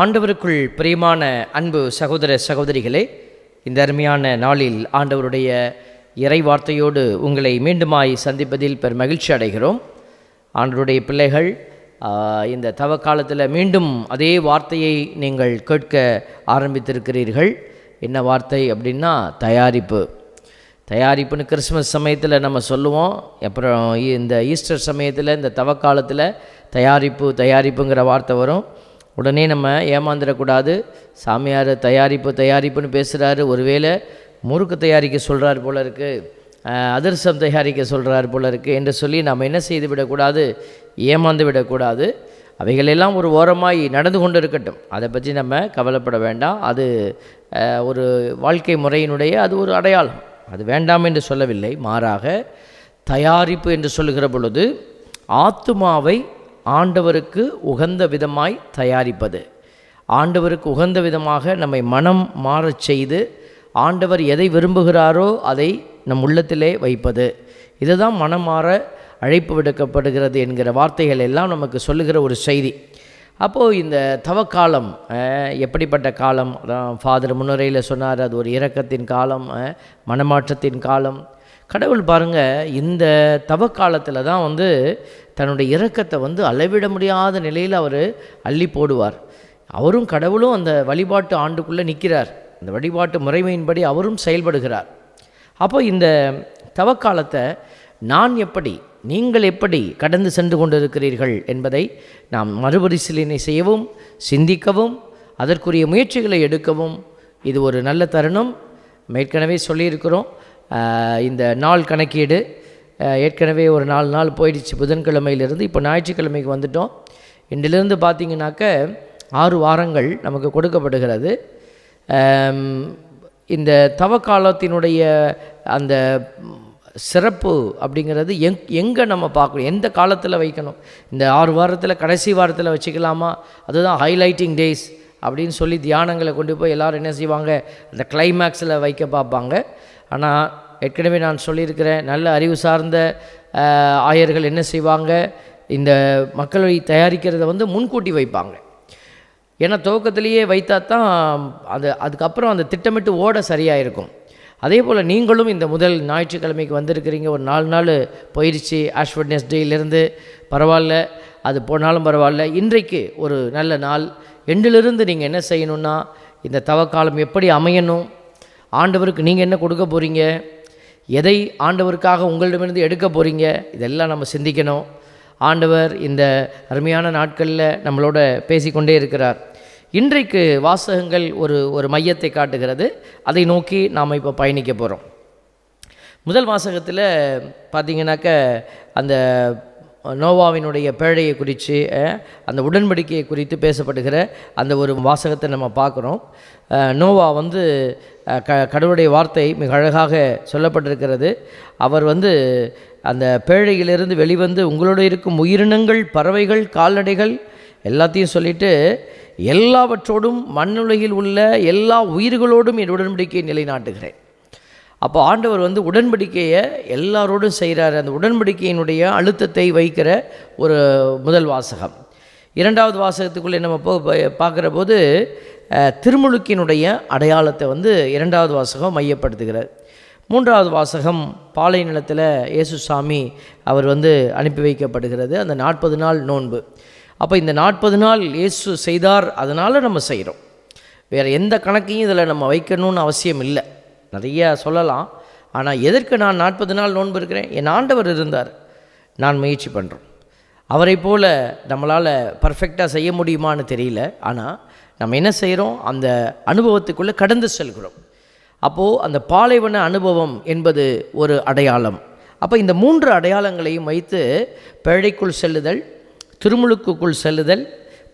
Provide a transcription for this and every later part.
ஆண்டவருக்குள் பிரியமான அன்பு சகோதர சகோதரிகளே இந்த அருமையான நாளில் ஆண்டவருடைய இறை வார்த்தையோடு உங்களை மீண்டுமாய் சந்திப்பதில் பெரும் மகிழ்ச்சி அடைகிறோம். ஆண்டவருடைய பிள்ளைகள் இந்த தவ காலத்தில் மீண்டும் அதே வார்த்தையை நீங்கள் கேட்க ஆரம்பித்திருக்கிறீர்கள். என்ன வார்த்தை அப்படின்னா தயாரிப்பு. தயாரிப்புன்னு கிறிஸ்மஸ் சமயத்தில் நம்ம சொல்லுவோம். அப்புறம் இந்த ஈஸ்டர் சமயத்தில் இந்த தவக்காலத்தில் தயாரிப்பு தயாரிப்புங்கிற வார்த்தை வரும். உடனே நம்ம ஏமாந்துடக்கூடாது. சாமியார் தயாரிப்பு தயாரிப்புன்னு பேசுகிறாரு ஒருவேளை முறுக்கு தயாரிக்க சொல்கிறார் போல இருக்குது அதிர்சம் தயாரிக்க சொல்கிறார் போல இருக்குது என்று சொல்லி நாம் என்ன செய்து விடக்கூடாது? ஏமாந்து விடக்கூடாது. அவைகளெல்லாம் ஒரு ஓரமாய் நடந்து கொண்டு இருக்கட்டும் அதை பற்றி நம்ம கவலைப்பட வேண்டாம். அது ஒரு வாழ்க்கை முறையினுடைய அது ஒரு அடையாளம். அது வேண்டாம் என்று சொல்லவில்லை. மாறாக தயாரிப்பு என்று சொல்லுகிற பொழுது ஆத்துமாவை ஆண்டவருக்கு உகந்த விதமாய் தயாரிப்பது. ஆண்டவருக்கு உகந்த விதமாக நம்மை மனம் மாறச் செய்து ஆண்டவர் எதை விரும்புகிறாரோ அதை நம் உள்ளத்திலே வைப்பது. இதுதான் மனம் மாற அழைப்பு விடுக்கப்படுகிறது என்கிற வார்த்தைகள் எல்லாம் நமக்கு சொல்லுகிற ஒரு செய்தி. அப்போது இந்த தவக்காலம் எப்படிப்பட்ட காலம்? அதான் ஃபாதர் முன்னுரையில் சொன்னார் அது ஒரு இரக்கத்தின் காலம் மனமாற்றத்தின் காலம். கடவுள் பாருங்கள் இந்த தவக்காலத்தில் தான் வந்து தன்னுடைய இரக்கத்தை வந்து அளவிட முடியாத நிலையில் அவர் அள்ளி போடுவார். அவரும் கடவுளும் அந்த வழிபாட்டு ஆண்டுக்குள்ளே நிற்கிறார் அந்த வழிபாட்டு முறைமையின்படி அவரும் செயல்படுகிறார். அப்போ இந்த தவக்காலத்தை நான் எப்படி நீங்கள் எப்படி கடந்து சென்று கொண்டிருக்கிறீர்கள் என்பதை நாம் மறுபரிசீலனை செய்யவும் சிந்திக்கவும் அதற்குரிய முயற்சிகளை எடுக்கவும் இது ஒரு நல்ல தருணம். மேற்கனவே ஏற்கனவே சொல்லியிருக்கிறோம் இந்த நாள் கணக்கீடு ஏற்கனவே ஒரு நாலு நாள் போயிடுச்சு புதன்கிழமையிலிருந்து இப்போ ஞாயிற்றுக்கிழமைக்கு வந்துட்டோம். இன்றிலிருந்து பார்த்தீங்கன்னாக்க ஆறு வாரங்கள் நமக்கு கொடுக்கப்படுகிறது. இந்த தவக்காலத்தினுடைய அந்த சிறப்பு அப்படிங்கிறது எங் எங்கே நம்ம பார்க்கணும் எந்த காலத்தில் வைக்கணும்? இந்த ஆறு வாரத்தில் கடைசி வாரத்தில் வச்சுக்கலாமா? அதுதான் ஹைலைட்டிங் டேஸ் அப்படின்னு சொல்லி தியானங்களை கொண்டு போய் எல்லோரும் என்ன செய்வாங்க? அந்த கிளைமேக்ஸில் வைக்க பார்ப்பாங்க. ஆனால் ஏற்கனவே நான் சொல்லியிருக்கிறேன் நல்ல அறிவு சார்ந்த ஆயர்கள் என்ன செய்வாங்க? இந்த மக்களை தயாரிக்கிறத வந்து முன்கூட்டி வைப்பாங்க. ஏன்னா துவக்கத்திலேயே வைத்தா தான் அது அதுக்கப்புறம் அந்த திட்டமிட்டு ஓட சரியாக இருக்கும் அதே போல் நீங்களும் இந்த முதல் ஞாயிற்றுக்கிழமைக்கு வந்திருக்கிறீங்க. ஒரு நாலு நாள் போயிடுச்சு ஆஷ் டேயிலேருந்து பரவாயில்ல. அது போனாலும் பரவாயில்ல. இன்றைக்கு ஒரு நல்ல நாள். எண்டிலிருந்து நீங்கள் என்ன செய்யணும்னா இந்த தவக்காலம் எப்படி அமையணும்? ஆண்டவருக்கு நீங்கள் என்ன கொடுக்க போகிறீங்க எதை ஆண்டவருக்காக உங்களிடமிருந்து எடுக்க போகிறீங்க இதெல்லாம் நம்ம சிந்திக்கணும். ஆண்டவர் இந்த அருமையான நாட்களில் நம்மளோட பேசிக்கொண்டே இருக்கிறார். இன்றைக்கு வாசகங்கள் ஒரு ஒரு மையத்தை காட்டுகிறது. அதை நோக்கி நாம் இப்போ பயணிக்க போகிறோம் முதல் வாசகத்தில் பார்த்திங்கனாக்க அந்த நோவாவினுடைய பேழையை குறித்து அந்த உடன்படிக்கையை குறித்து பேசப்படுகிற அந்த ஒரு வாசகத்தை நம்ம பார்க்குறோம். நோவா வந்து க கடவுளுடைய வார்த்தை மிக அழகாக சொல்லப்பட்டிருக்கிறது. அவர் வந்து அந்த பேழையிலிருந்து வெளிவந்து உங்களோட இருக்கும் உயிரினங்கள் பறவைகள் கால்நடைகள் எல்லாத்தையும் சொல்லிட்டு எல்லாவற்றோடும் மண்ணுலகில் உள்ள எல்லா உயிர்களோடும் என் உடன்படிக்கையை நிலைநாட்டுகிறேன். அப்போ ஆண்டவர் வந்து உடன்படிக்கையை எல்லாரோடும் செய்கிறார் அந்த உடன்படிக்கையினுடைய அழுத்தத்தை வைக்கிற ஒரு முதல் வாசகம். இரண்டாவது வாசகத்துக்குள்ளே நம்ம போ பார்க்குற போது திருமுழுக்கினுடைய அடையாளத்தை வந்து இரண்டாவது வாசகம் மையப்படுத்துகிறார். மூன்றாவது வாசகம் பாலை நிலத்தில் இயேசுசாமி அவர் வந்து அனுப்பி வைக்கப்படுகிறது. அந்த நாற்பது நாள் நோன்பு. அப்போ இந்த நாற்பது நாள் இயேசு செய்தார் அதனால் நம்ம செய்கிறோம் வேறு எந்த கணக்கையும் இதில் நம்ம வைக்கணும்னு அவசியம் இல்லை. நிறைய சொல்லலாம். ஆனால் எதற்கு நான் நாற்பது நாள் நோன்பு இருக்கிறேன்? என் ஆண்டவர் இருந்தார். நான் முயற்சி பண்ணுறோம் அவரை போல் நம்மளால் பர்ஃபெக்டாக செய்ய முடியுமான்னு தெரியல. ஆனால் நம்ம என்ன செய்கிறோம் அந்த அனுபவத்துக்குள்ளே கடந்து செல்கிறோம். அப்போது அந்த பாலைவன அனுபவம் என்பது ஒரு அடையாளம். அப்போ இந்த மூன்று அடையாளங்களையும் வைத்து பேழைக்குள் செல்லுதல் திருமுழுக்குக்குள் செல்லுதல்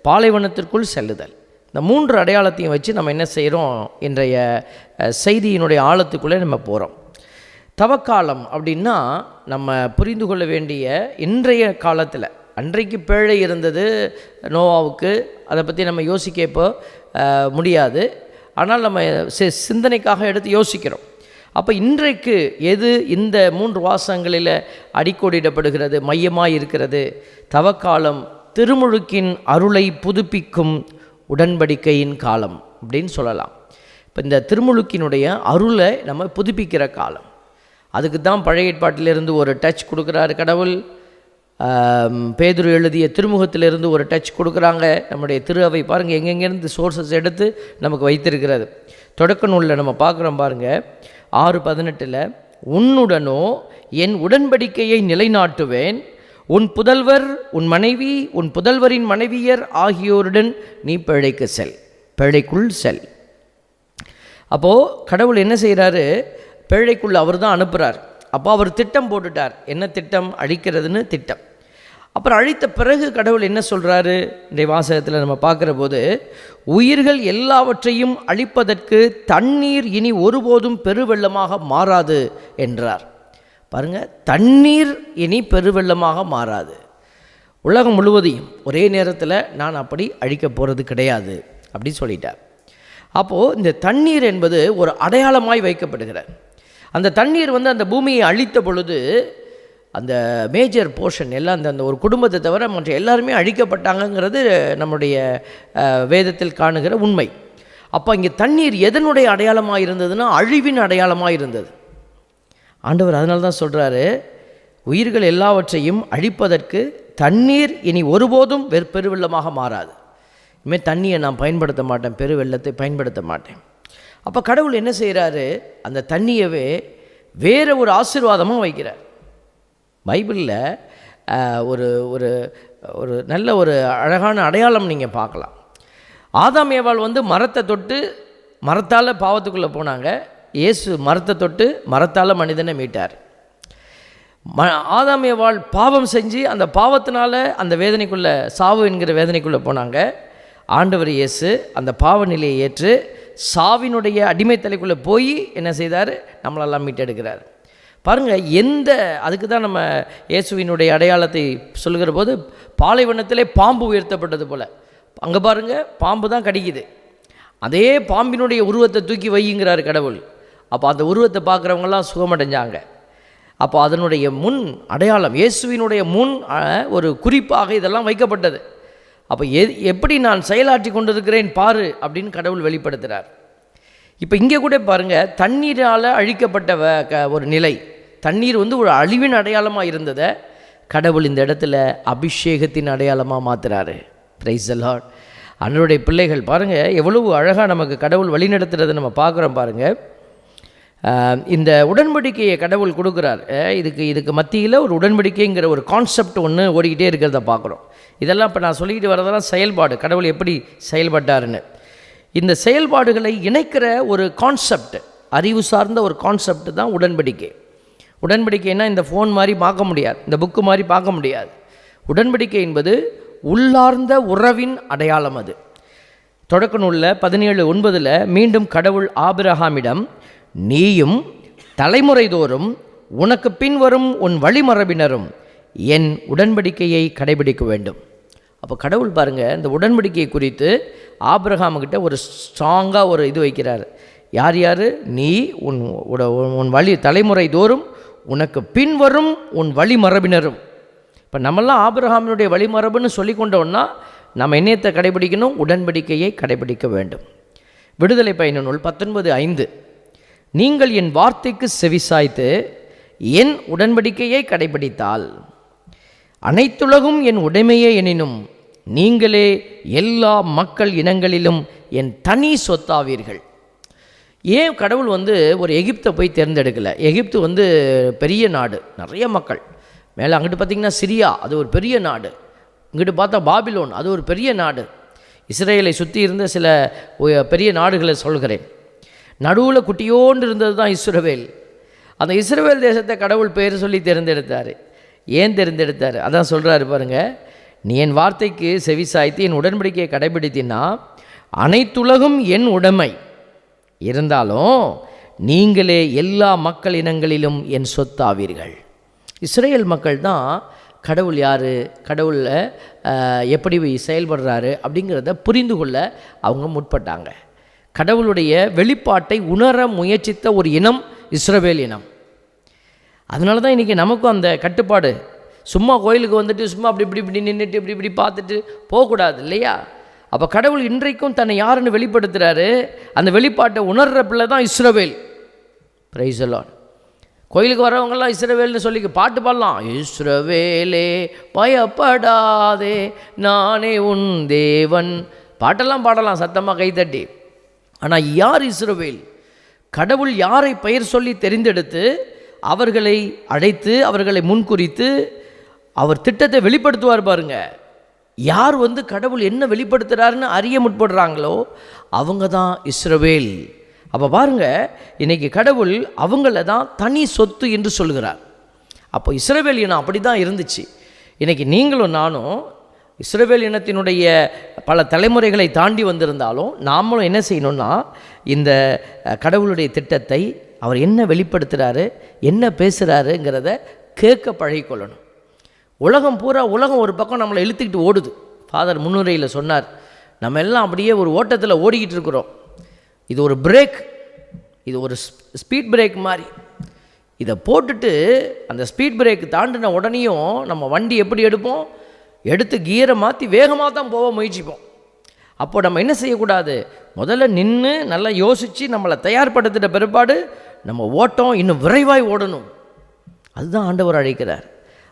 பாலைவனத்திற்குள் செல்லுதல். இந்த மூன்று அடையாளத்தையும் வச்சு நம்ம என்ன செய்கிறோம் இன்றைய செய்தியினுடைய ஆழத்துக்குள்ளே நம்ம போகிறோம் தவக்காலம் அப்படின்னா நம்ம புரிந்து கொள்ள வேண்டிய இன்றைய காலத்தில் அன்றைக்கு பேழை இருந்தது நோவாவுக்கு அதை பற்றி நம்ம யோசிக்க இப்போ முடியாது. ஆனால் நம்ம சி- சிந்தனைக்காக எடுத்து யோசிக்கிறோம். அப்போ இன்றைக்கு எது இந்த மூன்று வாசங்களில் அடிக்கோடிடப்படுகிறது மையமாக இருக்கிறது தவக்காலம் திருமுழுக்கின் அருளை புதுப்பிக்கும் உடன்படிக்கையின் காலம் அப்படின்னு சொல்லலாம். இப்போ இந்த திருமுழுக்கினுடைய அருளை நம்ம புதுப்பிக்கிற காலம். அதுக்கு தான் பழைய ஏற்பாட்டிலிருந்து ஒரு டச் கொடுக்குறாரு கடவுள். பேதுரு எழுதிய திருமுகத்திலிருந்து ஒரு டச் கொடுக்குறாங்க. நம்முடைய திரு அவை பாருங்கள் எங்கெங்கேருந்து சோர்சஸ் எடுத்து நமக்கு வைத்திருக்கிறது. தொடக்க நூலில் நம்ம பார்க்குறோம் பாருங்கள் ஆறு பதினெட்டில் உன்னுடனோ என் உடன்படிக்கையை நிலைநாட்டுவேன் உன் புதல்வர் உன் மனைவி உன் புதல்வரின் மனைவியர் ஆகியோருடன் நீ பிழைக்கு செல். பிழைக்குள் செல். அப்போது கடவுள் என்ன செய்கிறாரு பிழைக்குள் அவர் தான் அனுப்புகிறார் அப்போ அவர் திட்டம் போட்டுட்டார். என்ன திட்டம்? அழிக்கிறதுன்னு திட்டம். அப்புறம் அழித்த பிறகு கடவுள் என்ன சொல்கிறாரு இன்றைய வாசகத்தில் நம்ம பார்க்குற போது உயிர்கள் எல்லாவற்றையும் அழிப்பதற்கு தண்ணீர் இனி ஒருபோதும் பெருவெள்ளமாக மாறாது என்றார். பாருங்கள் தண்ணீர் இனி பெருவெள்ளமாக மாறாது. உலகம் முழுவதையும் ஒரே நேரத்தில் நான் அப்படி அழிக்க போகிறது கிடையாது அப்படி சொல்லிட்டார். அப்போது இந்த தண்ணீர் என்பது ஒரு அடையாளமாய் வைக்கப்படுகிற அந்த தண்ணீர் வந்து அந்த பூமியை அழித்த பொழுது அந்த மேஜர் போர்ஷன் எல்லாம் அந்த அந்த ஒரு குடும்பத்தை தவிர மற்ற எல்லாருமே அழிக்கப்பட்டாங்கங்கிறது நம்முடைய வேதத்தில் காணுகிற உண்மை. அப்போ இங்கே தண்ணீர் எதனுடைய அடையாளமாக இருந்ததுன்னா அழிவின் அடையாளமாக இருந்தது. ஆண்டவர் அதனால தான் சொல்கிறாரு உயிர்கள் எல்லாவற்றையும் அழிப்பதற்கு தண்ணீர் இனி ஒருபோதும் வெறு பெருவெள்ளமாக மாறாது. இனிமேல் தண்ணியை நான் பயன்படுத்த மாட்டேன் பெருவெள்ளத்தை பயன்படுத்த மாட்டேன். அப்போ கடவுள் என்ன செய்கிறாரு அந்த தண்ணியவே வேறு ஒரு ஆசீர்வாதமாக வைக்கிறார். பைபிளில் ஒரு ஒரு ஒரு நல்ல ஒரு அழகான அடையாளம் நீங்கள் பார்க்கலாம். ஆதாம் ஏவாள் வந்து மரத்தை தொட்டு மரத்தால் பாவத்துக்குள்ளே போனாங்க. இயேசு மரத்தை தொட்டு மரத்தால் மனிதனை மீட்டார். ம ஆதாமிய வாழ் பாவம் செஞ்சு அந்த பாவத்தினால அந்த வேதனைக்குள்ளே சாவு என்கிற வேதனைக்குள்ளே போனாங்க. ஆண்டவர் இயேசு அந்த பாவ நிலையை ஏற்று சாவினுடைய அடிமைத்தலைக்குள்ளே போய் என்ன செய்தார்? நம்மளெல்லாம் மீட்டெடுக்கிறார். பாருங்கள் எந்த அதுக்கு தான் நம்ம இயேசுவினுடைய அடையாளத்தை சொல்லுகிற போது பாலைவனத்திலே பாம்பு உயர்த்தப்பட்டது போல். அங்கே பாருங்கள் பாம்பு தான் கடிக்குது. அதே பாம்பினுடைய உருவத்தை தூக்கி வையுங்கிறார் கடவுள். அப்போ அந்த உருவத்தை பார்க்குறவங்கெல்லாம் சுகமடைஞ்சாங்க. அப்போ அதனுடைய முன் அடையாளம் இயேசுவினுடைய முன் ஒரு குறிப்பாக இதெல்லாம் வைக்கப்பட்டது. அப்போ எ எப்படி நான் செயலாற்றி கொண்டிருக்கிறேன் பாரு அப்படின்னு கடவுள் வெளிப்படுத்துகிறார் இப்போ இங்கே கூட பாருங்கள் தண்ணீரால் அழிக்கப்பட்ட வ- க- ஒரு நிலை. தண்ணீர் வந்து ஒரு அழிவின் அடையாளமாக இருந்ததை கடவுள் இந்த இடத்துல அபிஷேகத்தின் அடையாளமாக மாற்றுறாரு பிரைஸ் லார்ட் அன்னுடைய பிள்ளைகள் பாருங்கள் எவ்வளவு அழகாக நமக்கு கடவுள் வழிநடத்துறதை நம்ம பார்க்குறோம் பாருங்கள் இந்த உடன்படிக்கையை கடவுள் கொடுக்குறார். இதுக்கு இதுக்கு மத்தியில் ஒரு உடன்படிக்கைங்கிற ஒரு கான்செப்ட் ஒன்று ஓடிக்கிட்டே இருக்கிறத பார்க்குறோம். இதெல்லாம் இப்போ நான் சொல்லிக்கிட்டு வரதெல்லாம் செயல்பாடு. கடவுள் எப்படி செயல்பட்டாருன்னு. இந்த செயல்பாடுகளை இணைக்கிற ஒரு கான்செப்ட் அறிவு சார்ந்த ஒரு கான்செப்ட் தான் உடன்படிக்கை. உடன்படிக்கைன்னா இந்த ஃபோன் மாதிரி பார்க்க முடியாது. இந்த புக்கு மாதிரி பார்க்க முடியாது. உடன்படிக்கை என்பது உள்ளார்ந்த உறவின் அடையாளம் அது. தொடக்க நூலில் பதினேழு ஒன்பதில் மீண்டும் கடவுள் ஆபிரஹாமிடம் நீயும் தலைமுறைதோறும் உனக்கு பின்வரும் உன் வழிமரபினரும் என் உடன்படிக்கையை கடைபிடிக்க வேண்டும். அப்போ கடவுள் பாருங்கள் இந்த உடன்படிக்கை குறித்து ஆபிரகாமுக்கிட்ட ஒரு ஸ்ட்ராங்காக ஒரு இது வைக்கிறார். யார் யார்? நீ உன் உட- உன் வழி தலைமுறை தோறும் உனக்கு பின்வரும் உன் வழிமரபினரும். இப்போ நம்மெல்லாம் ஆபிரகாமினுடைய வழிமரபுன்னு சொல்லி கொண்டோன்னா நம்ம என்னத்தை கடைபிடிக்கணும்? உடன்படிக்கையை கடைபிடிக்க வேண்டும். விடுதலை பயண நூல் பத்தொன்பது ஐந்து. நீங்கள் என் வார்த்தைக்கு செவிசாய்த்து என் உடன்படிக்கையை கடைபிடித்தால் அனைத்துலகும் என் உடைமையே எனினும் நீங்களே எல்லா மக்கள் இனங்களிலும் என் தனி சொத்தாவீர்கள். ஏன் கடவுள் வந்து ஒரு எகிப்தை போய் தேர்ந்தெடுக்கலை? எகிப்து வந்து பெரிய நாடு நிறைய மக்கள். மேலே அங்கிட்டு பார்த்தீங்கன்னா சிரியா அது ஒரு பெரிய நாடு. இங்கிட்டு பார்த்தா பாபிலோன் அது ஒரு பெரிய நாடு. இஸ்ரேலை சுற்றி இருந்த சில பெரிய நாடுகளை சொல்கிறேன். நடுவில் குட்டியோண்டு இருந்தது தான் இஸ்ரவேல். அந்த இஸ்ரவேல் தேசத்தை கடவுள் பெயர் சொல்லி தேர்ந்தெடுத்தார். ஏன் தேர்ந்தெடுத்தார்? அதான் சொல்கிறாரு பாருங்க. நீ என் வார்த்தைக்கு செவிசாய்த்து என் உடன்படிக்கையை கடைபிடித்தினா அனைத்துலகும் என் உடைமை. இருந்தாலும் நீங்களே எல்லா மக்கள் இனங்களிலும் என் சொத்தாவீர்கள். இஸ்ரேல் மக்கள் தான் கடவுள் யார் கடவுளில் எப்படி செயல்படுறாரு அப்படிங்கிறத புரிந்து கொள்ள அவங்க முற்பட்டாங்க. கடவுளுடைய வெளிப்பாட்டை உணர முயற்சித்த ஒரு இனம் இஸ்ரவேல் இனம். அதனால தான் இன்றைக்கி நமக்கும் அந்த கட்டுப்பாடு. சும்மா கோயிலுக்கு வந்துட்டு சும்மா அப்படி இப்படி இப்படி நின்றுட்டு இப்படி இப்படி பார்த்துட்டு போகக்கூடாது இல்லையா? அப்போ கடவுள் இன்றைக்கும் தன்னை யாருன்னு வெளிப்படுத்துகிறாரு அந்த வெளிப்பாட்டை உணர்ற பிள்ளை தான் இஸ்ரவேல். பிரைசலான் கோயிலுக்கு வரவங்கெல்லாம் இஸ்ரவேல்னு சொல்லி பாட்டு பாடலாம். இஸ்ரவேலே பயப்படாதே நானே உன் தேவன். பாட்டெல்லாம் பாடலாம் சத்தமாக கைத்தட்டி ஆனால் யார் இஸ்ரவேல்? கடவுள் யாரை பெயர் சொல்லி தெரிந்தெடுத்து அவர்களை அழைத்து அவர்களை முன்குறித்து அவர் திட்டத்தை வெளிப்படுத்துவார் பாருங்க. யார் வந்து கடவுள் என்ன வெளிப்படுத்துகிறாருன்னு அறிய முற்படுறாங்களோ அவங்க தான் இஸ்ரவேல். அப்போ பாருங்க இன்னைக்கு கடவுள் அவங்கள தான் தனி சொத்து என்று சொல்கிறார் அப்போ இஸ்ரவேல் இனம் அப்படி தான் இருந்துச்சு. இன்றைக்கி நீங்களும் நானும் இஸ்ரவேல் இனத்தினுடைய பல தலைமுறைகளை தாண்டி வந்திருந்தாலும் நாமளும் என்ன செய்யணும்னா இந்த கடவுளுடைய திட்டத்தை அவர் என்ன வெளிப்படுத்துகிறாரு என்ன பேசுகிறாருங்கிறத கேட்க பழகிக்கொள்ளணும். உலகம் பூரா உலகம் ஒரு பக்கம் நம்மளை இழுத்துக்கிட்டு ஓடுது. ஃபாதர் முன்னுரையில் சொன்னார் நம்ம எல்லாம் அப்படியே ஒரு ஓட்டத்தில் ஓடிக்கிட்டு இருக்கிறோம். இது ஒரு பிரேக் இது ஒரு ஸ்பீட் பிரேக் மாதிரி. இதை போட்டுட்டு அந்த ஸ்பீட் பிரேக் தாண்டின உடனேயும் நம்ம வண்டி எப்படி எடுப்போம்? எடுத்து கீரை மாற்றி வேகமாக தான் போக முயற்சிப்போம். அப்போ நம்ம என்ன செய்யக்கூடாது? முதல்ல நின்று நல்லா யோசித்து நம்மளை தயார்படுத்திட்ட பிற்பாடு நம்ம ஓட்டம் இன்னும் விரைவாய் ஓடணும். அதுதான் ஆண்டவர் அழைக்கிறார்.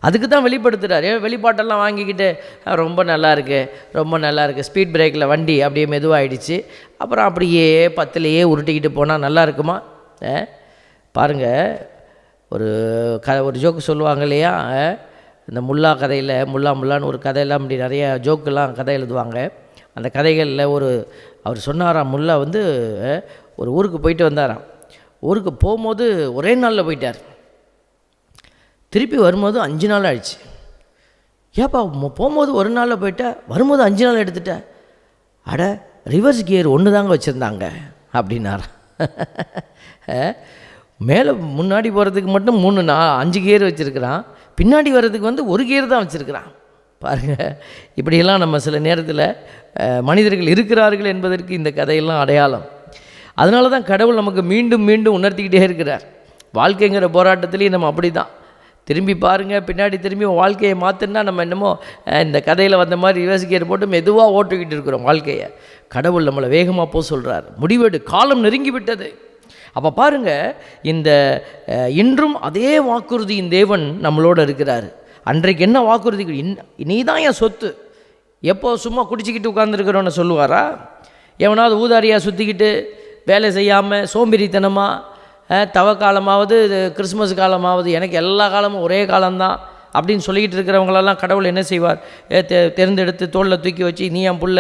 அதுக்கு தான் வெளிப்படுத்துகிறார் ஏன் வெளிப்பாட்டெல்லாம் வாங்கிக்கிட்டு ரொம்ப நல்லா இருக்குது ரொம்ப நல்லா இருக்குது ஸ்பீட் பிரேக்கில் வண்டி அப்படியே மெதுவாகிடுச்சு அப்புறம் அப்படியே பத்துலேயே உருட்டிக்கிட்டு போனால் நல்லா இருக்குமா? பாருங்கள் ஒரு க ஒரு ஜோக்கு சொல்லுவாங்க இல்லையா? இந்த முல்லா கதையில் முல்லா முல்லான்னு ஒரு கதையெல்லாம் இப்படி நிறைய ஜோக்கெல்லாம் கதை எழுதுவாங்க. அந்த கதைகளில் ஒரு அவர் சொன்னாராம் முல்லா வந்து ஒரு ஊருக்கு போயிட்டு வந்தாராம். ஊருக்கு போகும்போது ஒரே நாளில் போயிட்டார். திருப்பி வரும்போது அஞ்சு நாள் ஆயிடுச்சு. ஏப்பா போகும்போது ஒரு நாளில் போயிட்டா வரும்போது அஞ்சு நாள் எடுத்துட்ட. அட ரிவர்ஸ் கியர் ஒன்று தாங்க வச்சுருந்தாங்க அப்படின்னார். மேலே முன்னாடி போகிறதுக்கு மட்டும் மூணு நா அஞ்சு கியர் வச்சுருக்கிறான். பின்னாடி வர்றதுக்கு வந்து ஒரு கியர் தான் வச்சுருக்கிறான். பாருங்கள் இப்படியெல்லாம் நம்ம சில நேரத்தில் மனிதர்கள் இருக்கிறார்கள் என்பதற்கு இந்த கதையெல்லாம் அடையாளம். அதனால தான் கடவுள் நமக்கு மீண்டும் மீண்டும் உணர்த்திக்கிட்டே இருக்கிறார். வாழ்க்கைங்கிற போராட்டத்துலேயும் நம்ம அப்படி தான் திரும்பி பாருங்கள் பின்னாடி திரும்பி வாழ்க்கையை மாற்றினா நம்ம என்னமோ இந்த கதையில் வந்த மாதிரி யோசிக்கிற போட்டு மெதுவாக ஓட்டுக்கிட்டு இருக்கிறோம் வாழ்க்கையை. கடவுள் நம்மளை வேகமாக போக சொல்கிறார் முடிவெடு காலம் நெருங்கி விட்டது. அப்போ பாருங்க இந்த இன்றும் அதே வாக்குறுதியின் தேவன் நம்மளோட இருக்கிறார். அன்றைக்கு என்ன வாக்குறுதி நீ தான் என் சொத்து. எப்போ சும்மா குடிச்சிக்கிட்டு உட்காந்துருக்கிறோன்னு சொல்லுவாரா? எவனாவது ஊதாரியாக சுற்றிக்கிட்டு வேலை செய்யாமல் சோம்பேறித்தனமாக தவ காலமாவது இது கிறிஸ்மஸ் காலமாவது எனக்கு எல்லா காலமும் ஒரே காலம்தான் அப்படின்னு சொல்லிக்கிட்டு இருக்கிறவங்களெல்லாம் கடவுள் என்ன செய்வார்? தெ தேர்ந்தெடுத்து தோளில் தூக்கி வச்சு நீ என் புள்ள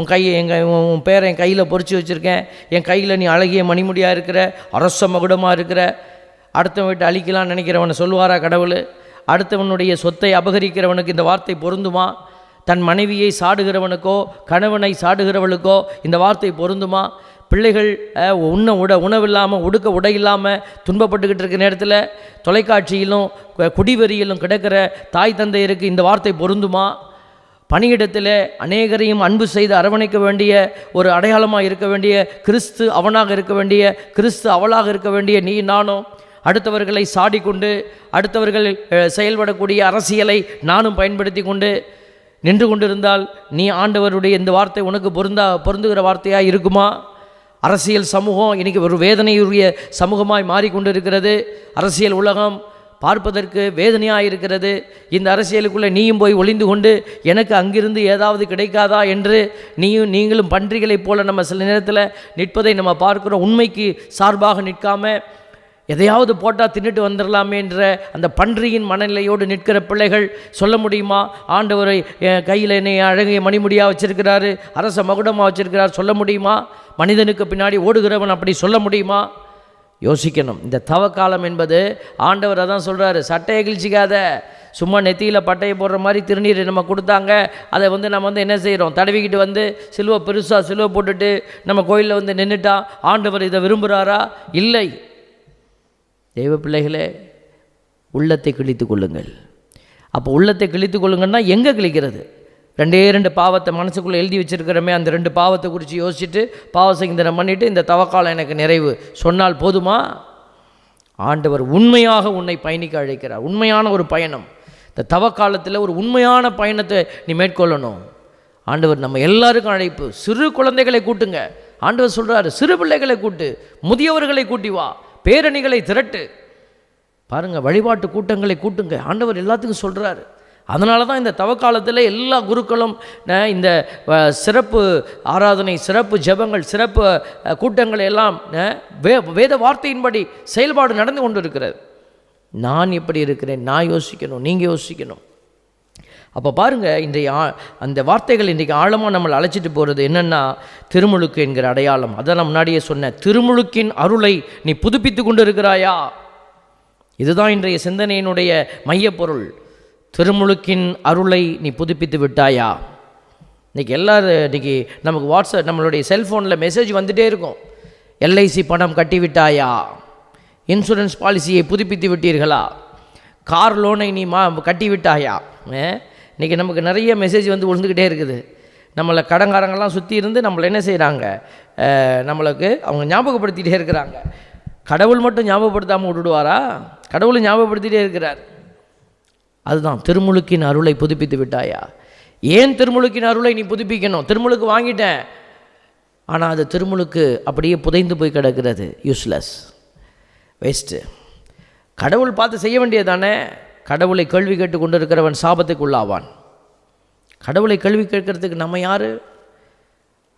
உன் கையை எங்கள் உன் பேரை என் கையில் பொறிச்சு வச்சுருக்கேன். என் கையில் நீ அழகிய மணிமுடியாக இருக்கிற அரச மகுடமாக இருக்கிற அடுத்தவன் விட்டு அழிக்கலாம்னு நினைக்கிறவனை சொல்லுவாரா கடவுள்? அடுத்தவனுடைய சொத்தை அபகரிக்கிறவனுக்கு இந்த வார்த்தை பொருந்துமா? தன் மனைவியை சாடுகிறவனுக்கோ கணவனை சாடுகிறவளுக்கோ இந்த வார்த்தை பொருந்துமா? பிள்ளைகள் உண்ண உட உணவில்லாமல் உடுக்க உடை இல்லாமல் துன்பப்பட்டுக்கிட்டு இருக்க நேரத்தில் தொலைக்காட்சியிலும் குடிவெறியிலும் கிடக்கிற தாய் தந்தையருக்கு இந்த வார்த்தை பொருந்துமா? பணியிடத்தில் அநேகரையும் அன்பு செய்து அரவணைக்க வேண்டிய ஒரு அடையாளமாக இருக்க வேண்டிய கிறிஸ்து அவனாக இருக்க வேண்டிய கிறிஸ்து அவளாக இருக்க வேண்டிய நீ நானும் அடுத்தவர்களை சாடிக்கொண்டு அடுத்தவர்கள் செயல்படக்கூடிய அரசியலை நானும் பயன்படுத்தி கொண்டு நின்று கொண்டிருந்தால் நீ ஆண்டவருடைய இந்த வார்த்தை உனக்கு பொருந்தா பொருந்துகிற வார்த்தையாக இருக்குமா? அரசியல் சமூகம் இன்றைக்கி ஒரு வேதனையுரிய சமூகமாய் மாறிக்கொண்டிருக்கிறது. அரசியல் உலகம் பார்ப்பதற்கு வேதனையாக இருக்கிறது இந்த அரசியலுக்குள்ளே நீயும் போய் ஒளிந்து கொண்டு எனக்கு அங்கிருந்து ஏதாவது கிடைக்காதா என்று நீயும் நீங்களும் பன்றிகளைப் போல நம்ம சில நேரத்தில் நிற்பதை நம்ம பார்க்குறோம். உண்மைக்கு சார்பாக நிற்காமல் எதையாவது போட்டால் தின்னுட்டு வந்துடலாமே என்ற அந்த பன்றியின் மனநிலையோடு நிற்கிற பிள்ளைகள் சொல்ல முடியுமா? ஆண்டவரை கையில் என்னை அழகிய மணிமுடியாக வச்சிருக்கிறாரு அரச மகுடமாக வச்சிருக்கிறார் சொல்ல முடியுமா? மனிதனுக்கு பின்னாடி ஓடுகிறவன் அப்படி சொல்ல முடியுமா? யோசிக்கணும். இந்த தவ காலம் என்பது ஆண்டவர் அதான் சொல்கிறாரு சட்டையை கிழிச்சிக்காத. சும்மா நெத்தியில் பட்டையை போடுற மாதிரி திருநீர் நம்ம கொடுத்தாங்க. அதை வந்து நம்ம வந்து என்ன செய்கிறோம் தடவிக்கிட்டு வந்து சிலுவை பெருசாக சிலுவை போட்டுட்டு நம்ம கோயிலில் வந்து நின்றுட்டா ஆண்டவர் இதை விரும்புகிறாரா இல்லை. தெய்வ பிள்ளைகளே உள்ளத்தை கிழித்து கொள்ளுங்கள். அப்போ உள்ளத்தை கிழித்து கொள்ளுங்கன்னா எங்கே கிழிக்கிறது? ரெண்டே ரெண்டு பாவத்தை மனசுக்குள்ளே எழுதி வச்சிருக்கிறோமே அந்த ரெண்டு பாவத்தை குறித்து யோசிச்சுட்டு பாவ சங்கீதனம் பண்ணிவிட்டு இந்த தவக்காலம் எனக்கு நிறைவு. சொன்னால் போதுமா? ஆண்டவர் உண்மையாக உன்னை பயணிக்க அழைக்கிறார். உண்மையான ஒரு பயணம். இந்த தவக்காலத்தில் ஒரு உண்மையான பயணத்தை நீ மேற்கொள்ளணும். ஆண்டவர் நம்ம எல்லாருக்கும் அழைப்பு. சிறு குழந்தைகளை கூட்டுங்க. ஆண்டவர் சொல்கிறாரு சிறு பிள்ளைகளை கூட்டு முதியவர்களை கூட்டி வா. பேரணிகளை திரட்டு. பாருங்க வழிபாட்டு கூட்டங்களை கூட்டுங்க. ஆண்டவர் எல்லாத்துக்கும் சொல்கிறாரு அதனால தான் இந்த தவக்காலத்தில் எல்லா குருக்களும் இந்த சிறப்பு ஆராதனை சிறப்பு ஜெபங்கள் சிறப்பு கூட்டங்கள் எல்லாம் வே வேத வார்த்தையின்படி செயல்பாடு நடந்து கொண்டு இருக்கிறது நான் எப்படி இருக்கிறேன்? நான் யோசிக்கணும் நீங்கள் யோசிக்கணும். அப்போ பாருங்கள் இன்றைய அந்த வார்த்தைகள் இன்றைக்கு ஆழமாக நம்மளை அழைச்சிட்டு போகிறது என்னென்னா திருமுழுக்கு என்கிற அடையாளம். அதான் நான் முன்னாடியே சொன்னேன் திருமுழுக்கின் அருளை நீ புதுப்பித்து கொண்டு இருக்கிறாயா இதுதான் இன்றைய சிந்தனையினுடைய மையப்பொருள். திருமுழுக்கின் அருளை நீ புதுப்பித்து விட்டாயா? இன்றைக்கி எல்லாரும் இன்றைக்கி நமக்கு வாட்ஸ்அப் நம்மளுடைய செல்ஃபோனில் மெசேஜ் வந்துகிட்டே இருக்கும். எல்ஐசி பணம் கட்டி விட்டாயா? இன்சூரன்ஸ் பாலிசியை புதுப்பித்து விட்டீர்களா? கார் லோனை நீ மா கட்டி விட்டாயா? இன்றைக்கி நமக்கு நிறைய மெசேஜ் வந்து விழுந்துக்கிட்டே இருக்குது. நம்மளை கடங்காரங்கள்லாம் சுற்றி இருந்து நம்மளை என்ன செய்கிறாங்க நம்மளுக்கு அவங்க ஞாபகப்படுத்திகிட்டே இருக்கிறாங்க. கடவுள் மட்டும் ஞாபகப்படுத்தாமல் விட்டுடுவாரா? கடவுளை ஞாபகப்படுத்திகிட்டே இருக்கிறார். அதுதான் திருமுழுக்கின் அருளை புதுப்பித்து விட்டாயா? ஏன் திருமுழுக்கின் அருளை நீ புதுப்பிக்கணும்? திருமுழுக்கு வாங்கிட்டேன். ஆனால் அது திருமுழுக்கு அப்படியே புதைந்து போய் கிடக்கிறது. யூஸ்லெஸ் வேஸ்ட்டு கடவுள் பார்த்து செய்ய வேண்டியதானே கடவுளை கேள்வி கேட்டு கொண்டு இருக்கிறவன் சாபத்துக்கு உள்ளாவான் கடவுளை கேள்வி கேட்கறதுக்கு நம்ம யார்?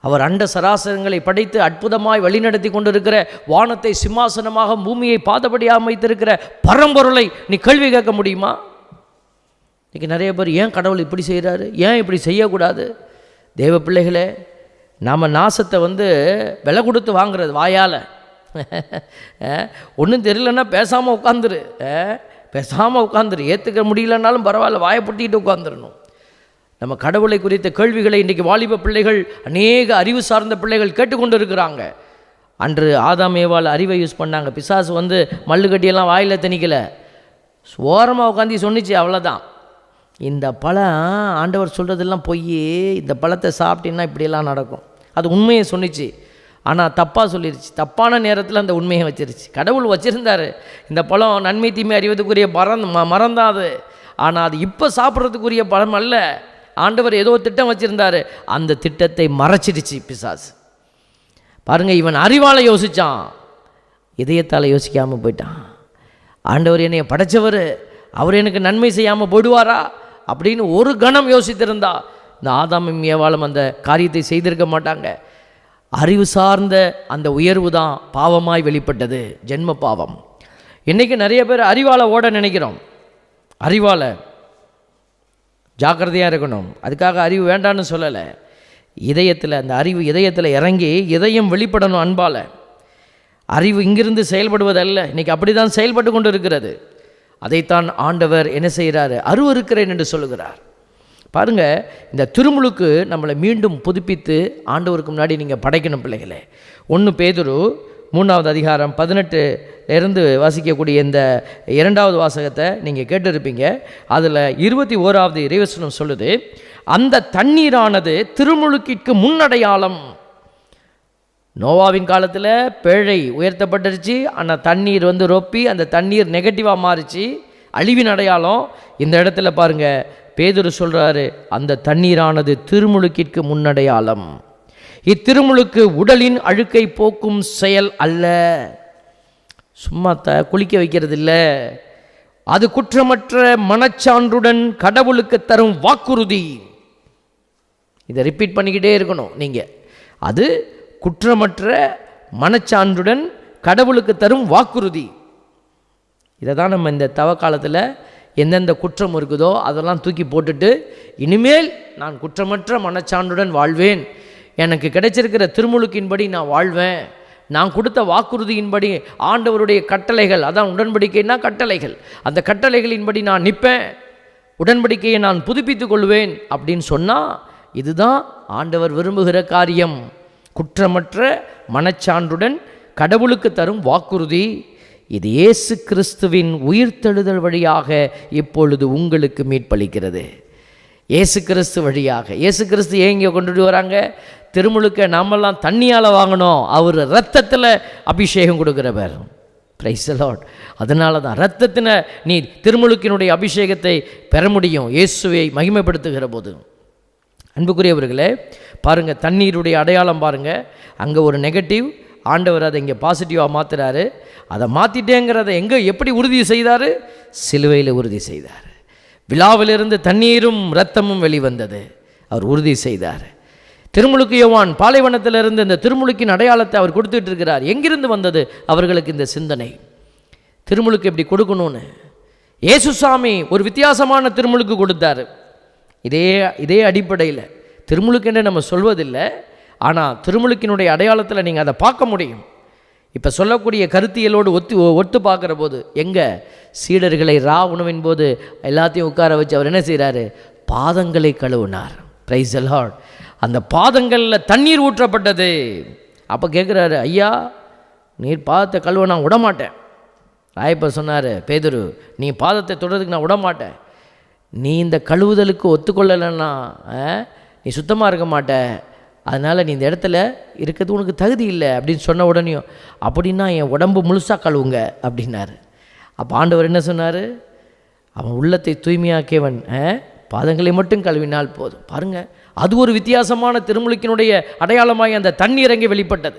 அவர் அண்ட சராசரங்களை படைத்து அற்புதமாய் வழிநடத்தி கொண்டிருக்கிற வானத்தை சிம்மாசனமாக பூமியை பாதபடியாக அமைத்திருக்கிற பரம்பொருளை நீ கேள்வி கேட்க முடியுமா? இன்றைக்கி நிறைய பேர் ஏன் கடவுள் இப்படி செய்கிறாரு? ஏன் இப்படி செய்யக்கூடாது? தேவ பிள்ளைகளே நாம் நாசத்தை வந்து விலை கொடுத்து வாங்குறது வாயால். ஒன்றும் தெரியலன்னா பேசாமல் உட்காந்துரு. பேசாமல் உட்காந்துரு. ஏற்றுக்க முடியலனாலும் பரவாயில்ல வாயை உட்காந்துடணும் நம்ம கடவுளை குறித்த கேள்விகளை இன்றைக்கி வாலிப பிள்ளைகள் அநேக அறிவு சார்ந்த பிள்ளைகள் கேட்டுக்கொண்டு இருக்கிறாங்க அன்று ஆதாமேவால் அறிவை யூஸ் பண்ணாங்க. பிசாசு வந்து மல்லுக்கட்டியெல்லாம் வாயில் திணிக்கலை. ஓரமாக உட்காந்து சொன்னிச்சு அவ்வளோதான் இந்த பழம் ஆண்டவர் சொல்கிறதெல்லாம் பொய் இந்த பழத்தை சாப்பிட்டீங்கன்னா இப்படியெல்லாம் நடக்கும். அது உண்மையை சொன்னிச்சு. ஆனால் தப்பாக சொல்லிருச்சு. தப்பான நேரத்தில் அந்த உண்மையை வச்சிருச்சு. கடவுள் வச்சுருந்தாரு. இந்த பழம் நன்மை தீமை அறிவதுக்குரிய மரம் ம மரம் தான் அது. ஆனால் அது இப்போ சாப்பிட்றதுக்குரிய பழம் அல்ல. ஆண்டவர் ஏதோ திட்டம் வச்சுருந்தாரு. அந்த திட்டத்தை மறைச்சிடுச்சு பிசாசு. பாருங்கள் இவன் அறிவால் யோசித்தான் இதயத்தால் யோசிக்காமல் போயிட்டான். ஆண்டவர் என்னைய படைச்சவர். அவர் எனக்கு நன்மை செய்யாமல் போயிடுவாரா? அப்படின்னு ஒரு கணம் யோசித்திருந்தா இந்த ஆதாமும் ஏவாளும் அந்த காரியத்தை செய்திருக்க மாட்டாங்க. அறிவு சார்ந்த அந்த உயர்வு தான் பாவமாய் வெளிப்பட்டது ஜென்ம பாவம். இன்றைக்கி நிறைய பேர் அறிவால் ஓட நினைக்கிறோம். அறிவால் ஜாக்கிரதையாக இருக்கணும். அதுக்காக அறிவு வேண்டான்னு சொல்லலை. இதயத்தில் அந்த அறிவு இதயத்தில் இறங்கி இதயம் வெளிப்படணும் அன்பால். அறிவு இங்கிருந்து செயல்படுவதல்ல. இன்றைக்கி அப்படி தான் செயல்பட்டு கொண்டு இருக்கிறது அதைத்தான் ஆண்டவர் என்ன செய்கிறாரு? அருவருக்கிறேன் என்று சொல்லுகிறார். பாருங்கள் இந்த திருமுழுக்கு நம்மளை மீண்டும் புதுப்பித்து ஆண்டவருக்கு முன்னாடி நீங்கள் படைக்கணும் பிள்ளைகளே. ஒன்று பேதுரு மூணாவது அதிகாரம் பதினெட்டு இருந்து வாசிக்கக்கூடிய இந்த இரண்டாவது வாசகத்தை நீங்கள் கேட்டிருப்பீங்க. அதில் இருபத்தி ஓராவது இறைவசனம் சொல்லுது அந்த தண்ணீரானது திருமுழுக்கிற்கு முன்னடையாளம். நோவாவின் காலத்தில் பேழை உயர்த்தப்பட்டுருச்சு. ஆனால் தண்ணீர் வந்து ரொப்பி அந்த தண்ணீர் நெகட்டிவாக மாறிச்சு. அழிவின் அடையாளம் இந்த இடத்துல பாருங்கள் பேதுரு சொல்கிறாரு அந்த தண்ணீரானது திருமுழுக்கிற்கு முன்னடையாளம். இத்திருமுழுக்கு உடலின் அழுக்கை போக்கும் செயல் அல்ல. சும்மா த குளிக்க வைக்கிறது இல்லை அது குற்றமற்ற மனச்சான்றுடன் கடவுளுக்கு தரும் வாக்குறுதி. இதை ரிப்பீட் பண்ணிக்கிட்டே இருக்கணும் நீங்கள் அது குற்றமற்ற மனச்சான்றுடன் கடவுளுக்கு தரும் வாக்குறுதி. இதை தான் நம்ம இந்த தவ காலத்தில் எந்தெந்த குற்றம் இருக்குதோ அதெல்லாம் தூக்கி போட்டுட்டு இனிமேல் நான் குற்றமற்ற மனச்சான்றுடன் வாழ்வேன். எனக்கு கிடைச்சிருக்கிற திருமுழுக்கின்படி நான் வாழ்வேன். நான் கொடுத்த வாக்குறுதியின்படி ஆண்டவருடைய கட்டளைகள் அதான் உடன்படிக்கைன்னா கட்டளைகள். அந்த கட்டளைகளின்படி நான் நிற்பேன். உடன்படிக்கையை நான் புதுப்பித்துக் கொள்வேன் அப்படின்னு சொன்னால் இதுதான் ஆண்டவர் விரும்புகிற காரியம். குற்றமற்ற மனச்சான்றுடன் கடவுளுக்கு தரும் வாக்குறுதி இது இயேசு கிறிஸ்துவின் உயிர்த்தெழுதல் வழியாக இப்பொழுது உங்களுக்கு மீட்பளிக்கிறது. இயேசு கிறிஸ்து வழியாக. இயேசு கிறிஸ்து ஏன் கொண்டுட்டு வராங்க? திருமுழுக்க நாமெல்லாம் தண்ணியால் வாங்கணும். அவர் ரத்தத்தில் அபிஷேகம் கொடுக்குறவர். பிரைஸ் லார்ட் அதனால தான் ரத்தத்தின நீ திருமுழுக்கினுடைய அபிஷேகத்தை பெற முடியும். இயேசுவை மகிமைப்படுத்துகிற போது. அன்புக்குரியவர்களே பாருங்கள் தண்ணீருடைய அடையாளம் பாருங்கள் அங்கே ஒரு நெகட்டிவ் ஆண்டவர் அதை இங்கே பாசிட்டிவாக மாற்றுறாரு அதை மாற்றிட்டேங்கிறத எங்கே எப்படி உறுதி செய்தார்? சிலுவையில் உறுதி செய்தார். விழாவிலிருந்து தண்ணீரும் இரத்தமும் வெளிவந்தது. அவர் உறுதி செய்தார். திருமுழுக்கு யோவான் பாலைவனத்திலிருந்து இந்த திருமுழுக்கின் அடையாளத்தை அவர் கொடுத்துட்டு இருக்கிறார் எங்கிருந்து வந்தது? அவர்களுக்கு இந்த சிந்தனை. திருமுழுக்கு எப்படி கொடுக்கணும்னு? ஏசுசாமி ஒரு வித்தியாசமான திருமுழுக்கு கொடுத்தாரு. இதே இதே அடிப்படையில். திருமுழுக்குன்னு நம்ம சொல்வதில்லை. ஆனால் திருமுழுக்கினுடைய அடையாளத்தில் நீங்கள் அதை பார்க்க முடியும். இப்போ சொல்லக்கூடிய கருத்தியலோடு ஒத்து ஒத்து பார்க்குற போது எங்கே? சீடர்களை ரா உணவின் போது எல்லாத்தையும் உட்கார வச்சு அவர் என்ன செய்கிறாரு பாதங்களை கழுவினார். பிரைஸ் லார்ட் அந்த பாதங்களில் தண்ணீர் ஊற்றப்பட்டது. அப்போ கேட்குறாரு ஐயா நீர் பாதத்தை கழுவ நான் விடமாட்டேன். ராயப்பர் சொன்னார் பேதுரு நீ பாதத்தை தொடறதுக்கு நான் விடமாட்டேன். நீ இந்த கழுவுதலுக்கு ஒத்துக்கொள்ளலைன்னா ஆ, நீ சுத்தமாக இருக்க மாட்ட. அதனால் நீ இந்த இடத்துல இருக்கிறது உனக்கு தகுதி இல்லை அப்படின்னு சொன்ன உடனேயும் அப்படின்னா என் உடம்பு முழுசாக கழுவுங்க அப்படின்னாரு. அப்போ ஆண்டவர் என்ன சொன்னார்? அவன் உள்ளத்தை தூய்மையாக்கியவன் ஆ, பாதங்களை மட்டும் கழுவினால் போதும். பாருங்கள் அது ஒரு வித்தியாசமான திருமுழுக்கினுடைய அடையாளமாக அந்த தண்ணீர் வெளிப்பட்டது.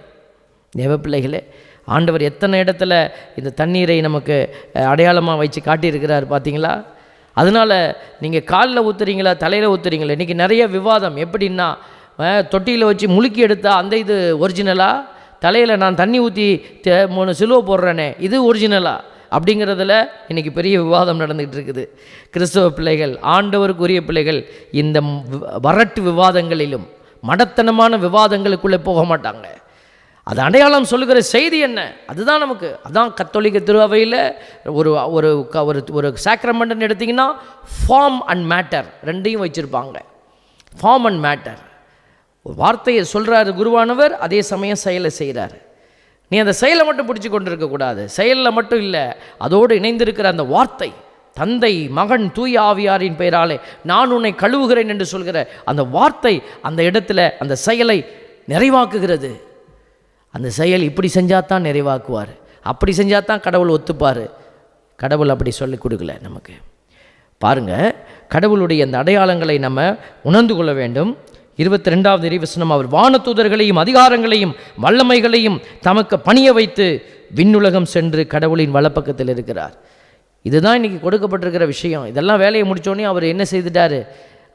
தேவ பிள்ளைகளே ஆண்டவர் எத்தனை இடத்துல இந்த தண்ணீரை நமக்கு அடையாளமாக வச்சு காட்டியிருக்கிறார் பார்த்தீங்களா அதனால் நீங்கள் காலில் ஊற்றுறீங்களா தலையில் ஊற்றுறீங்களா இன்றைக்கி நிறைய விவாதம். எப்படின்னா தொட்டியில் வச்சு முழுக்கி எடுத்தால் அந்த இது ஒரிஜினலாக தலையில் நான் தண்ணி ஊற்றி மூணு சிலுவை போடுறேனே இது ஒரிஜினலா அப்படிங்கிறதுல இன்றைக்கி பெரிய விவாதம் நடந்துகிட்டு இருக்குது. கிறிஸ்தவ பிள்ளைகள் ஆண்டவருக்குரிய பிள்ளைகள் இந்த வ- வரட்டு விவாதங்களிலும் மடத்தனமான விவாதங்களுக்குள்ளே போக மாட்டாங்க. அது அடையாளம் சொல்லுகிற செய்தி என்ன? அதுதான் நமக்கு. அதான் கத்தோலிக்க திருவையில் ஒரு ஒரு க- ஒரு ஒரு சாக்ரமெண்ட்னு எடுத்திங்கன்னா ஃபார்ம் அண்ட் மேட்டர் ரெண்டையும் வச்சுருப்பாங்க. ஃபார்ம் அண்ட் மேட்டர் ஒரு வார்த்தையை சொல்கிறாரு குருவானவர் அதே சமயம் செயலை செய்கிறாரு நீ அந்த செயலை மட்டும் பிடிச்சி கொண்டு இருக்கக்கூடாது செயலில் மட்டும் இல்லை அதோடு இணைந்திருக்கிற அந்த வார்த்தை தந்தை மகன் தூய ஆவியாரின் பெயராலே நான் உன்னை கழுவுகிறேன் என்று சொல்கிற அந்த வார்த்தை அந்த இடத்துல அந்த செயலை நிறைவாக்குகிறது. அந்த செயல் இப்படி செஞ்சால் தான் நிறைவாக்குவார். அப்படி செஞ்சால் தான் கடவுள் ஒத்துப்பார். கடவுள் அப்படி சொல்லிக் கொடுக்கல நமக்கு. பாருங்க கடவுளுடைய அந்த அடையாளங்களை நம்ம உணர்ந்து கொள்ள வேண்டும். இருபத்தி ரெண்டாவது இறைவசனம் அவர் வானத்தூதர்களையும் அதிகாரங்களையும் வல்லமைகளையும் தமக்கு பணிய வைத்து விண்ணுலகம் சென்று கடவுளின் வலப்பக்கத்தில் இருக்கிறார். இதுதான் இன்னைக்கு கொடுக்கப்பட்டிருக்கிற விஷயம். இதெல்லாம் வேலையை முடித்தோடனே அவர் என்ன செய்துட்டாரு?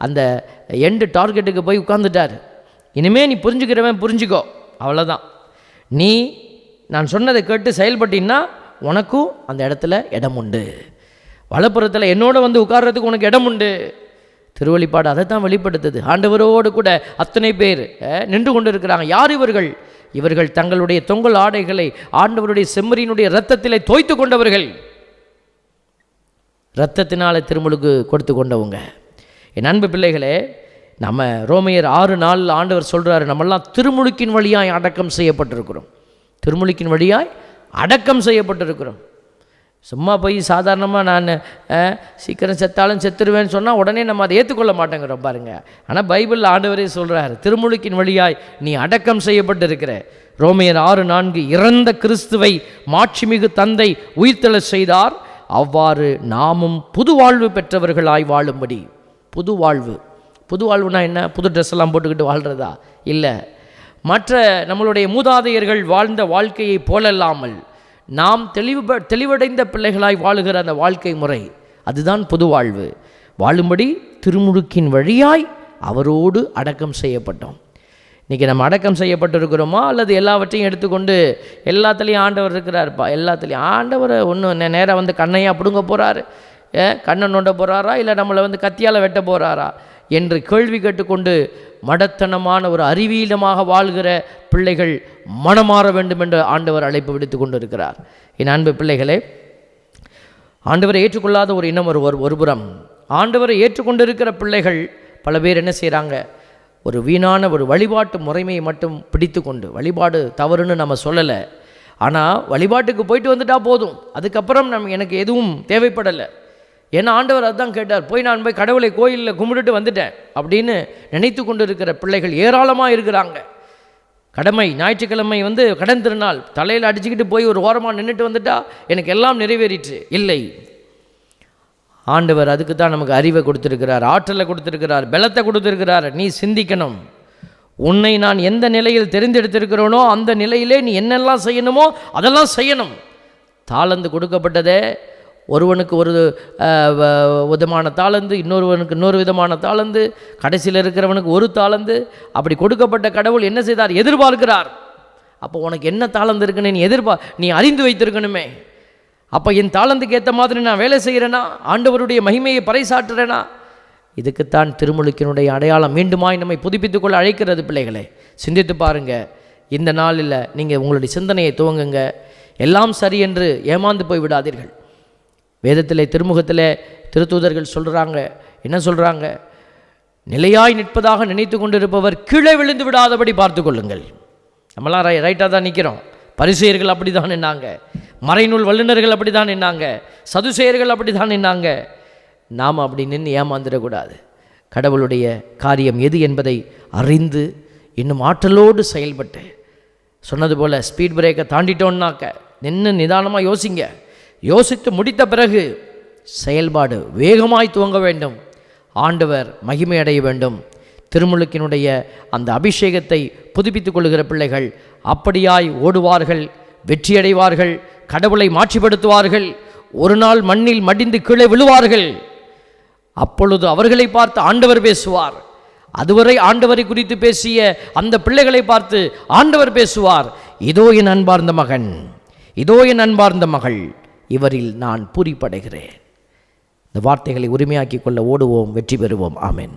அந்த எண்டு டார்கெட்டுக்கு போய் உட்காந்துட்டார் இனிமேல் நீ புரிஞ்சுக்கிறவன் புரிஞ்சுக்கோ. அவ்வளோதான் நீ நான் சொன்னதை கேட்டு செயல்பட்டின்னா உனக்கும் அந்த இடத்துல இடம் உண்டு. வலப்புறத்தில் என்னோட வந்து உட்கார்றதுக்கு உனக்கு இடம் உண்டு. திருவழிப்பாடு அதை தான் வெளிப்படுத்துது. ஆண்டவரோடு கூட அத்தனை பேர் நின்று கொண்டு இருக்கிறாங்க யார் இவர்கள்? இவர்கள் தங்களுடைய தொங்கல் ஆடைகளை ஆண்டவருடைய செம்மறியினுடைய ரத்தத்திலே தோய்த்து கொண்டவர்கள். இரத்தத்தினால திருமுழுக்கு கொடுத்து கொண்டவங்க. என் அன்பு பிள்ளைகளே நம்ம ரோமையர் ஆறு நாள் ஆண்டவர் சொல்கிறாரு நம்மெல்லாம் திருமுழுக்கின் வழியாய் அடக்கம் செய்யப்பட்டிருக்கிறோம். திருமுழுக்கின் வழியாய் அடக்கம் செய்யப்பட்டிருக்கிறோம். சும்மா போய் சாதாரணமாக நான் சீக்கிரம் செத்தாலும் செத்துருவேன்னு சொன்னால் உடனே நம்ம அதை ஏற்றுக்கொள்ள மாட்டேங்கிறோம் பாருங்கள் ஆனால் பைபிளில் ஆண்டவரே சொல்கிறார் திருமுழுக்கின் வழியாய் நீ அடக்கம் செய்யப்பட்டிருக்கிற. ரோமையர் ஆறு நான்கு இறந்த கிறிஸ்துவை மாட்சிமிகு தந்தை உயிர்த்தெழ செய்தார். அவ்வாறு நாமும் புது வாழ்வு பெற்றவர்களாய் வாழும்படி. புது வாழ்வு புது வாழ்வுனா என்ன? புது ட்ரெஸ் எல்லாம் போட்டுக்கிட்டு வாழ்கிறதா இல்லை. மற்ற நம்மளுடைய மூதாதையர்கள் வாழ்ந்த வாழ்க்கையை போலல்லாமல் நாம் தெளிவு தெளிவடைந்த பிள்ளைகளாய் வாழுகிற அந்த வாழ்க்கை முறை அதுதான் புது வாழ்வு. வாழும்படி திருமுழுக்கின் வழியாய் அவரோடு அடக்கம் செய்யப்பட்டோம். இன்றைக்கி நம்ம அடக்கம் செய்யப்பட்டிருக்கிறோமா? அல்லது எல்லாவற்றையும் எடுத்துக்கொண்டு எல்லாத்துலேயும் ஆண்டவர் இருக்கிறாருப்பா? எல்லாத்துலேயும். ஆண்டவரை ஒன்று நேராக வந்து கண்ணையாக பிடுங்க போகிறாரு ஏ கண்ணை நோண்ட போகிறாரா இல்லை நம்மளை வந்து கத்தியால் வெட்ட போகிறாரா என்று கேள்வி கேட்டுக்கொண்டு மடத்தனமான ஒரு அறிவீனமாக வாழ்கிற பிள்ளைகள் மனமாற வேண்டும் என்று ஆண்டவர் அழைப்பு விடுத்து கொண்டிருக்கிறார். என் அன்பு பிள்ளைகளே ஆண்டவரை ஏற்றுக்கொள்ளாத ஒரு இனம் ஒரு ஒருபுறம் ஆண்டவரை ஏற்றுக்கொண்டிருக்கிற பிள்ளைகள் பல பேர் என்ன செய்கிறாங்க ஒரு வீணான ஒரு வழிபாட்டு முறைமையை மட்டும் பிடித்து கொண்டு வழிபாடு தவறுன்னு நம்ம சொல்லலை. ஆனால் வழிபாட்டுக்கு போயிட்டு வந்துட்டால் போதும். அதுக்கப்புறம் நம்ம எனக்கு எதுவும் தேவைப்படலை. ஏன்னா ஆண்டவர் அதான் கேட்டார் போய் நான் போய் கடவுளை கோயிலில் கும்பிட்டுட்டு வந்துட்டேன். அப்படின்னு நினைத்து கொண்டு இருக்கிற பிள்ளைகள் ஏராளமாக இருக்கிறாங்க. கடமை ஞாயிற்றுக்கிழமை வந்து கடன் திருநாள். தலையில் அடிச்சுக்கிட்டு போய் ஒரு ஓரமாக நின்றுட்டு வந்துட்டா எனக்கு எல்லாம் நிறைவேறிற்று. இல்லை. ஆண்டவர் அதுக்கு தான் நமக்கு அறிவை கொடுத்துருக்கிறார் ஆற்றலை கொடுத்துருக்கிறார் பலத்தை கொடுத்துருக்கிறார். நீ சிந்திக்கணும். உன்னை நான் எந்த நிலையில் தெரிந்தெடுத்திருக்கிறேனோ அந்த நிலையிலே நீ என்னெல்லாம் செய்யணுமோ அதெல்லாம் செய்யணும். தாளந்து கொடுக்கப்பட்டதே ஒருவனுக்கு ஒரு வ- விதமான தாளந்து இன்னொருவனுக்கு இன்னொரு விதமான தாளந்து கடைசியில் இருக்கிறவனுக்கு ஒரு தாளந்து. அப்படி கொடுக்கப்பட்ட கடவுள் என்ன செய்தார்? எதிர்பார்க்கிறார். அப்போ உனக்கு என்ன தாளந்து இருக்குன்னு நீ எதிர்பார் நீ அறிந்து வைத்திருக்கணுமே. அப்போ என் தாளந்துக்கு ஏற்ற மாதிரி நான் வேலை செய்கிறேனா ஆண்டவருடைய மகிமையை பறைசாற்றுறேனா? இதுக்குத்தான் திருமுழுக்கினுடைய அடையாளம் மீண்டுமாய் நம்மை புதுப்பித்துக்கொள்ள அழைக்கிறது பிள்ளைகளே. சிந்தித்து பாருங்க. இந்த நாளில் நீங்கள் உங்களுடைய சிந்தனையை துவங்குங்க. எல்லாம் சரி என்று ஏமாந்து போய் விடாதீர்கள். வேதத்தில் திருமுகத்தில் திருத்தூதர்கள் சொல்கிறாங்க என்ன சொல்கிறாங்க நிலையாய் நிற்பதாக நினைத்து கொண்டிருப்பவர் கீழே விழுந்து விடாதபடி பார்த்து கொள்ளுங்கள். நம்மளாம் ரை ரைட்டாக தான் நிற்கிறோம் பரிசெயர்கள் அப்படி தான் நின்னாங்க. மறைநூல் வல்லுநர்கள் அப்படி தான் நின்னாங்க. சதுசெயர்கள் அப்படி தான் நின்னாங்க. நாம் அப்படி நின்று ஏமாந்துடக்கூடாது. கடவுளுடைய காரியம் எது என்பதை அறிந்து இன்னும் ஆற்றலோடு செயல்பட்டு சொன்னது போல் ஸ்பீட் பிரேக்கை தாண்டிட்டோன்னாக்க நின்று நிதானமாக யோசிங்க. யோசித்து முடித்த பிறகு செயல்பாடு வேகமாய் துவங்க வேண்டும். ஆண்டவர் மகிமை அடைய வேண்டும். திருமுழுக்கினுடைய அந்த அபிஷேகத்தை புதுப்பித்துக் கொள்கிற பிள்ளைகள் அப்படியாய் ஓடுவார்கள் வெற்றியடைவார்கள் கடவுளை மாற்றிப்படுத்துவார்கள் ஒரு நாள் மண்ணில் மடிந்து கீழே விழுவார்கள். அப்பொழுது அவர்களை பார்த்து ஆண்டவர் பேசுவார். அதுவரை ஆண்டவரை குறித்து பேசிய அந்த பிள்ளைகளை பார்த்து ஆண்டவர் பேசுவார். இதோ என் அன்பார்ந்த மகன் இதோ என் அன்பார்ந்த மகள் இவரில் நான் பூரிப்படைகிறேன். இந்த வார்த்தைகளை உரிமையாக்கிக் கொள்ள ஓடுவோம் வெற்றி பெறுவோம். ஆமேன்.